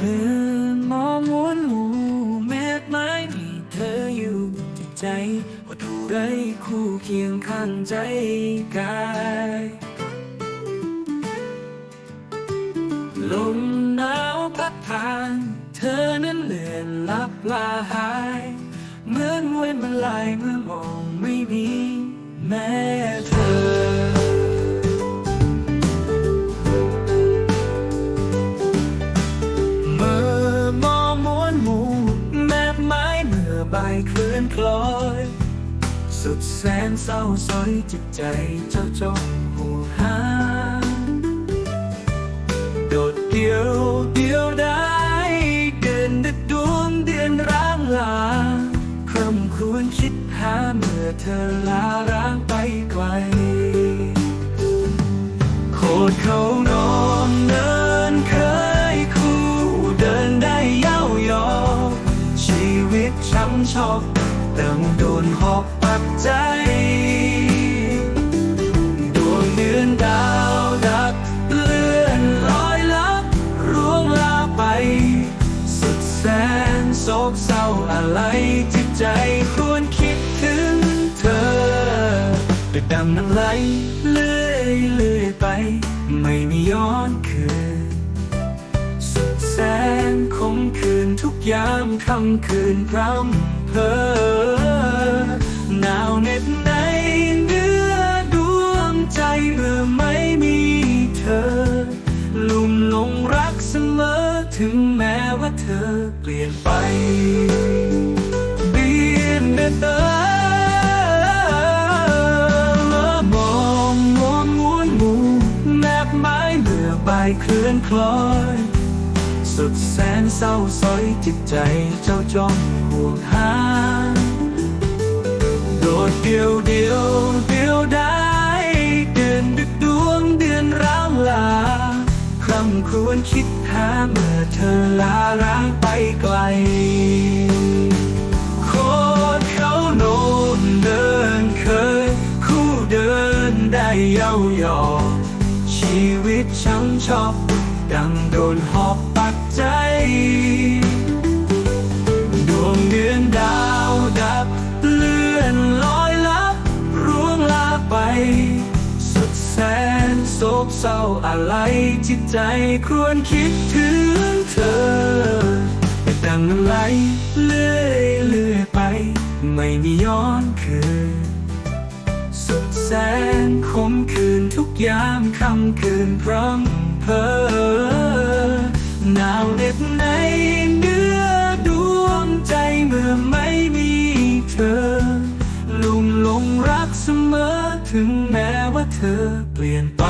เมื่อมองวนหมู่เมฆไม้มีเธออยู่ในใจว่าดูไรคู่เคียงข้างใจกายลมหนาวพัดผ่าน เธอนั้นเลือนลับลาหาย เหมือนเว้นมาลายเมื่อมองไม่มีแม้เธอ เมื่อใบเคลื่อนคล้อย สุดแสนเศร้าซอยจิตใจเจ้าจงห่วหา โดดเดียวเดียวได้เดินดึกดวงเดือนร้างลาคร่ำควรคิดหาเมื่อเธอลาร้างไปไกลโคตรเขานอน เลื่อนลอยลับร่วงลาไปสุดแสนโศกเศร้าอะไรจิตใจควรคิดถึงเธอแต่ดังน้ำไหลเลื่อยเลื่อยไป ไม่มีย้อนคืน สุดแสนคมคืนทุกยามค่ำคืนพร่ำ เพอหนาวเหน็บในเนื้อดวงใจเมื่อไม่มีเธอ ลุ่มหลงรักเสมอถึงแม้ว่าเธอเปลี่ยนไปเบียนเตอเมื่อมองมองม้วนงูแนบไม้เมื่อใบเคลื่อนคล้อย สุดแสนเศร้าซอยจิตใจเจ้าจ้องห่วงหา โดดเดียวเดียวเดียวได้ เดือนดึกดวงเดือนร้างลา คร่ำครวญคิดหาเมื่อเธอลาร้างไปไกลโคตรเขาโน่นเดินเคย คู่เดินได้เย้ายอชีวิตช้ำชอบ ดังโดนหอบปักใจ ดวงเดือนดาวดับ เลื่อนลอยลับร่วงลาไป สุดแสนโศกเศร้าอะไรจิตใจครวรคิดถึงเธอแต่ดังน้ำไหลเลื่อยเลื่อยไป ไม่มีย้อนคืนสุดแสนคมคืนทุกยามค่ำคืนพร่ำ เพอหนาวเหน็บในเนื้อดวงใจเมื่อไม่มีเธอ ลุ่มหลงรักเสมอถึงแม้ว่าเธอเปลี่ยนไป